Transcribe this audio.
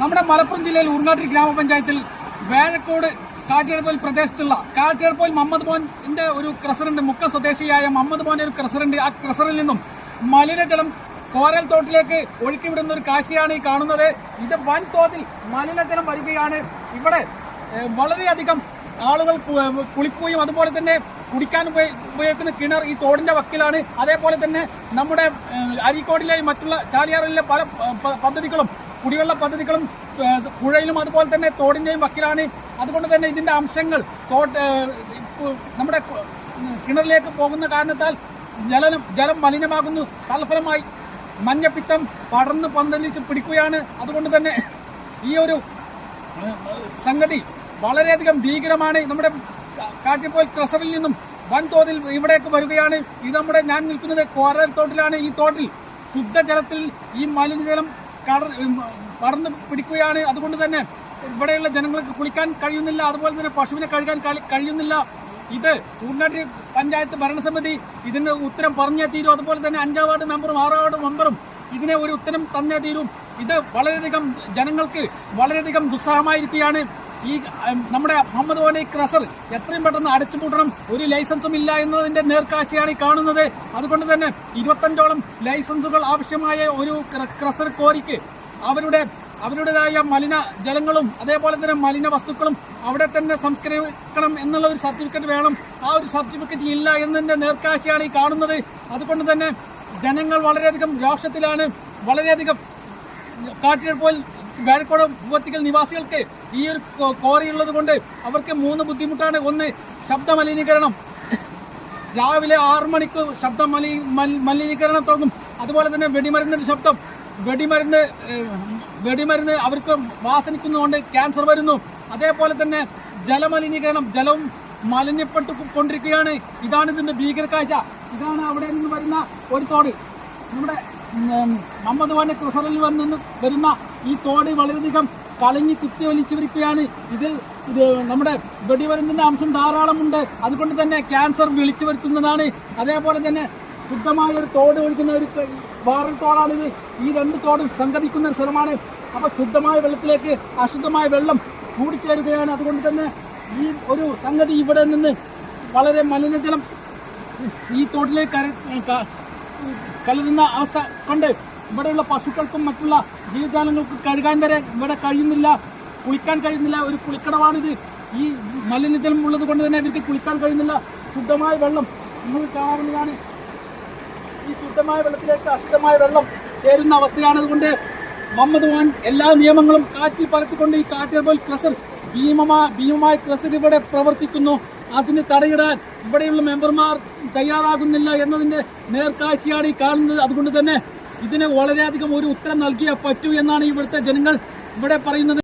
നമ്മുടെ മലപ്പുറം ജില്ലയിൽ ഉൾനാട്ടിൽ ഗ്രാമപഞ്ചായത്തിൽ വേഴക്കോട് കാട്ടിയടപ്പോൽ പ്രദേശത്തുള്ള കാട്ടിയടപ്പോൽ മുഹമ്മദ് മോന്റെ ഒരു ക്രസറുണ്ട് മുക്ക സ്വദേശിയായ മുഹമ്മദ് മോന്റെ ഒരു ക്രസറുണ്ട് ആ ക്രസറിൽ നിന്നും മലിനജലം കോരൽ തോട്ടിലേക്ക് ഒഴുക്കിവിടുന്ന ഒരു കാഴ്ചയാണ് ഈ കാണുന്നത്. ഇത് വൻ വൻതോതിൽ മലിനജലം വരികയാണ്. ഇവിടെ വളരെയധികം ആളുകൾ കുളിക്കുകയും അതുപോലെ തന്നെ കുടിക്കാൻ ഉപയോ- ഉപയോഗിക്കുന്ന കിണർ ഈ തോടിന്റെ വക്കിലാണ്. അതേപോലെ തന്നെ നമ്മുടെ അരീക്കോടിലെയും മറ്റുള്ള ചാലിയാറിലെ പല പദ്ധതികളും കുടിവെള്ള പദ്ധതികളും പുഴയിലും അതുപോലെ തന്നെ തോടിന്റെയും വക്കിലാണ്. അതുകൊണ്ട് തന്നെ ഇതിന്റെ അംശങ്ങൾ തോട്ട് നമ്മുടെ കിണറിലേക്ക് പോകുന്ന കാരണത്താൽ ജലം ജലം മലിനമാകുന്നു. തൽഫലമായി മഞ്ഞപ്പിത്തം പടർന്ന് പന്തലിച്ച് പിടിക്കുകയാണ്. അതുകൊണ്ട് തന്നെ ഈ ഒരു സംഗതി വളരെയധികം ഭീകരമാണ്. നമ്മുടെ കാട്ടിപ്പോൽ ക്രഷറിൽ നിന്നും വൻതോതിൽ ഇവിടേക്ക് വരികയാണ്. ഇത് നമ്മുടെ ഞാൻ നിൽക്കുന്നത് കോരൽ തോട്ടിലാണ്. ഈ തോട്ടിൽ ശുദ്ധജലത്തിൽ ഈ മലിനജലം കട പടർന്ന് പിടിക്കുകയാണ്. അതുകൊണ്ട് തന്നെ ഇവിടെയുള്ള ജനങ്ങൾക്ക് കുളിക്കാൻ കഴിയുന്നില്ല. അതുപോലെ തന്നെ പശുവിനെ കഴുകാൻ കഴിയുന്നില്ല. ഇത് ചൂണ്ടട്ടി പഞ്ചായത്ത് ഭരണസമിതി ഇതിന് ഉത്തരം പറഞ്ഞേ തീരും. അതുപോലെ തന്നെ അഞ്ചാം വാർഡ് മെമ്പറും ആറാം വാർഡ് മെമ്പറും ഇതിനെ ഒരു ഉത്തരം തന്നേ തീരും. ഇത് വളരെയധികം ജനങ്ങൾക്ക് വളരെയധികം ദുസ്സഹമായിരിക്കുകയാണ്. ഈ നമ്മുടെ മുഹമ്മദ് ഓനെ ക്രസർ എത്രയും പെട്ടെന്ന് അടച്ചുപൂട്ടണം ഒരു ലൈസൻസും ഇല്ല എന്നതിന്റെ നേർക്കാഴ്ചയാണ് ഈ കാണുന്നത്. അതുകൊണ്ട് തന്നെ ഇരുപത്തഞ്ചോളം ലൈസൻസുകൾ ആവശ്യമായ ഒരു ക്ര- ക്രസർ കോരിക്ക് അവരുടെ അവരുടേതായ മലിന ജലങ്ങളും അതേപോലെ തന്നെ മലിന വസ്തുക്കളും അവിടെ തന്നെ സംസ്കരിക്കണം എന്നുള്ള ഒരു സർട്ടിഫിക്കറ്റ് വേണം. ആ ഒരു സർട്ടിഫിക്കറ്റ് ഇല്ല എന്നതിന്റെ നേർക്കാഴ്ചയാണ് ഈ കാണുന്നത്. അതുകൊണ്ട് തന്നെ ജനങ്ങൾ വളരെയധികം രോഷത്തിലാണ്. വളരെയധികം കാട്ടിയപ്പോൾ വേഴക്കോട് ഭൂവത്തിക്കൽ നിവാസികൾക്ക് ഈ ഒരു കോറിയുള്ളത് കൊണ്ട് അവർക്ക് മൂന്ന് ബുദ്ധിമുട്ടാണ്. ഒന്ന് ശബ്ദ മലിനീകരണം രാവിലെ ആറു മണിക്ക് ശബ്ദ മലി മലിനീകരണം തുടങ്ങും. അതുപോലെ തന്നെ വെടിമരുന്നിന്റെ ശബ്ദം. വെടിമരുന്ന് വെടിമരുന്ന് അവർക്ക് വാസനിക്കുന്നതുകൊണ്ട് ക്യാൻസർ വരുന്നു. അതേപോലെ തന്നെ ജലമലിനീകരണം. ജലവും മലിനപ്പെട്ടു കൊണ്ടിരിക്കുകയാണ്. ഇതാണ് ഇതിന്റെ ഭീകര ഇതാണ് അവിടെ നിന്ന് വരുന്ന ഒരു തോട്. നമ്മുടെ മുഹമ്മദ് വാണി ക്രിസറിൽ വന്ന് വരുന്ന ഈ തോട് വളരെയധികം കളഞ്ഞ് കുത്തി ഒലിച്ചു വരിക്കുകയാണ് ഇതിൽ ഇത് നമ്മുടെ വെടിവരുന്നതിന്റെ അംശം ധാരാളമുണ്ട്. അതുകൊണ്ട് തന്നെ ക്യാൻസർ വിളിച്ചു വരുത്തുന്നതാണ് അതേപോലെ തന്നെ ശുദ്ധമായ ഒരു തോട് ഒഴുകുന്ന ഒരു വാറൽ തോടാണിത് ഈ രണ്ട് തോടും സംഗമിക്കുന്ന ഒരു സ്ഥലമാണ്. അപ്പോൾ ശുദ്ധമായ വെള്ളത്തിലേക്ക് അശുദ്ധമായ വെള്ളം കൂടിച്ചേരുകയാണ്. അതുകൊണ്ട് തന്നെ ഈ ഒരു സംഗതി ഇവിടെ നിന്ന് വളരെ മലിനജലം ഈ തോട്ടിലേക്ക് കലരുന്ന അവസ്ഥ കൊണ്ട് ഇവിടെയുള്ള പശുക്കൾക്കും മറ്റുള്ള ജീവജാലങ്ങൾക്കും കഴുകാൻ വരെ ഇവിടെ കഴിയുന്നില്ല കുളിക്കാൻ കഴിയുന്നില്ല. ഒരു കുളിക്കടവാണിത്. ഈ മലിനജലം ഉള്ളത് കൊണ്ട് തന്നെ ഇവർക്ക് കുളിക്കാൻ കഴിയുന്നില്ല. ശുദ്ധമായ വെള്ളം നിങ്ങൾ കാണാവുന്നതാണ് ഈ ശുദ്ധമായ വെള്ളത്തിലേക്ക് അശുദ്ധമായ വെള്ളം ചേരുന്ന അവസ്ഥയാണ്. അതുകൊണ്ട് മുഹമ്മദ് മോഹൻ എല്ലാ നിയമങ്ങളും കാറ്റിൽ പറത്തിക്കൊണ്ട് ഈ കാറ്റിൽ ക്ലസർ ഭീമമായ ഭീമമായ ക്രസർ ഇവിടെ പ്രവർത്തിക്കുന്നു. അതിന് തടയിടാൻ ഇവിടെയുള്ള മെമ്പർമാർ തയ്യാറാകുന്നില്ല എന്നതിന്റെ നേർക്കാഴ്ചയാണ് ഈ കാണുന്നത്. അതുകൊണ്ട് തന്നെ ഇതിന് വളരെയധികം ഒരു ഉത്തരം നൽകിയേ പറ്റൂ എന്നാണ് ഇവിടുത്തെ ജനങ്ങൾ ഇവിടെ പറയുന്നത്.